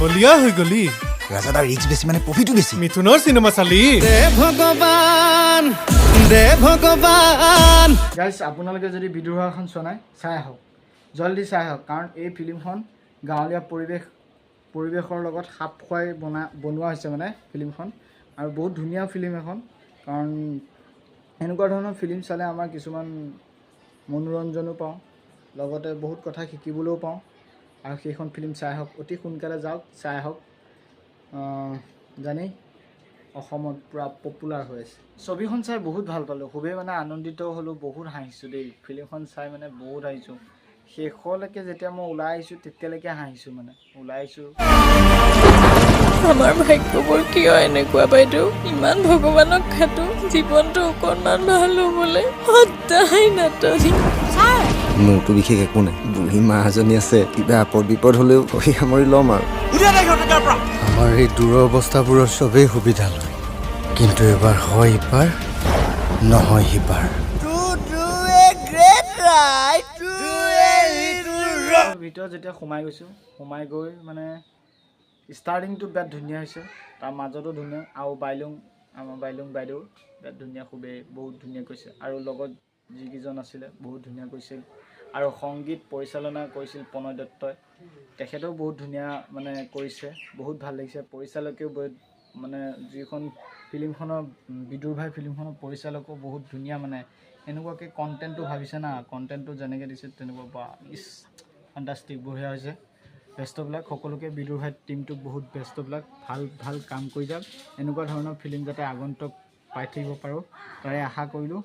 বলিয়া হৈ গলি। ৰাজাদাৰ ৰিক্স বেছি মানে প্ৰফিটো বেছি। মিথুনৰ চিনেমা চালি। ভগৱান দে ভগৱান। গাইজ আপোনালোকে যদি বিদ্ৰোহাখন চোৱা নাই চাই আহক। জলদি চাই আহক কাৰণ এই ফিল্মখন গাঁৱলীয়া পৰিৱেশ পৰিৱেশৰ লগত খাপ খুৱাই বনা বনোৱা হৈছে মানে ফিল্মখন। আৰু বহুত ধুনীয়া ফিল্ম এখন কাৰণ এনেকুৱা ধৰণৰ ফিল্ম চালে আমাৰ কিছুমান মনোৰঞ্জনো পাওঁ। লগতে বহুত কথা শিকিবলৈও পাওঁ। আৰু সেইখন ফিল্ম চাই আহক অতি সোনকালে যাওক চাই আহক। আহ, জানেই অসমত পূৰা পপুলাৰ হৈ আছে। ছবিখন চাই বহুত ভাল পালোঁ। খুবেই মানে আনন্দিত হ'লোঁ বহুত হাঁহিছোঁ দেই। ফিল্মখন চাই মানে বহুত হাঁহিছোঁ। শেষলৈকে যেতিয়া মই ওলাই আহিছোঁ তেতিয়ালৈকে হাঁহিছোঁ মানে। ওলাই আহিছোঁ। আমাৰ ভাগ্যবোৰ কিয় এনেকুৱা বাইদেউ? ইমান ভগৱানক খাটো জীৱনটো অকণমান ভাল হ'বলৈ সদায় নাটনি। মোৰতো বিশেষ একো নাই। বুঢ়ী মা এজনী আছে কিবা আপদ বিপদ হ'লেও কহি সামৰি ল'ম আৰু। আমাৰ এই দুৰৱস্থাবোৰৰ চবেই সুবিধা লয়। কিন্তু এবাৰ হয় ইপাৰ নহয় সিপাৰ। ভিতৰত যেতিয়া সোমাই গৈছোঁ সোমাই গৈ মানে ষ্টাৰ্টিংটো বিৰাট ধুনীয়া হৈছে তাৰ মাজতো ধুনীয়া আৰু বাইলুং আমাৰ বাইলুং বাইদেউ বিৰাট ধুনীয়া খুবেই বহুত ধুনীয়া কৈছে। আৰু লগত যিকেইজন আছিলে বহুত ধুনীয়া কৈছিল। আৰু সংগীত পৰিচালনা কৰিছিল প্ৰণয় দত্তই। তেখেতেও বহুত ধুনীয়া মানে কৰিছে বহুত ভাল লাগিছে। পৰিচালকেও বহুত মানে যিখন ফিল্মখনৰ বিদুৰ ভাই ফিল্মখনৰ পৰিচালকো বহুত ধুনীয়া মানে। এনেকুৱাকৈ কণ্টেণ্টটো ভাবিছে না কণ্টেণ্টটো যেনেকৈ দিছে তেনেকুৱা বা ইছ ফেণ্টাষ্টিক বঢ়িয়া হৈছে। বেষ্টবিলাক সকলোকে বিদুৰ ভাই টীমটোক বহুত বেষ্টবিলাক ভাল ভাল কাম কৰি যাওক। এনেকুৱা ধৰণৰ ফিল্ম যাতে আগন্তুক পাই থাকিব পাৰোঁ। তাৰে আশা কৰিলোঁ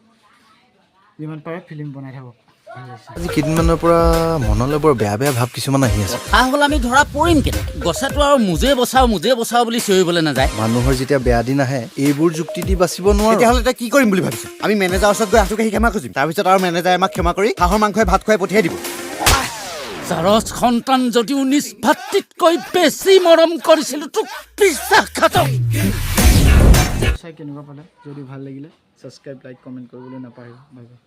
যিমান পাৰে ফিল্ম বনাই থাকক। আজি কেইদিনমানৰ পৰা মনলৈ বৰ বেয়া বেয়া ভাৱ কিছুমান আহি আছে। কথা হ'ল আমি ধৰা পৰিম কেনেকে গছেতো আৰু মুজে বচাও মুজে বচাও বুলি চিঞৰিবলৈ নাযায়। মানুহৰ যেতিয়া বেয়া দিন আহে এইবোৰ যুক্তি দি বাচিব নোৱাৰো। তেতিয়াহ'লে এতিয়া কি কৰিম বুলি ভাবিছো? আমি মেনেজাৰৰ ওচৰত গৈ আঁচুকে ক্ষমা খুজিম। তাৰপিছত আৰু মেনেজাৰে আমাক ক্ষমা কৰি হাঁহৰ মাংসই ভাত খুৱাই পঠিয়াই দিব। চাৰচ সন্তান যদিও নিজ ভাতৃতকৈ বেছি মৰম কৰিছিলো তোক বিশ্বাসঘাতক চাই কেনেকুৱা পালে? যদি ভাল লাগিলে ছাবস্ক্ৰাইব লাইক কমেণ্ট কৰিবলৈ নাপাহৰিব। Bye bye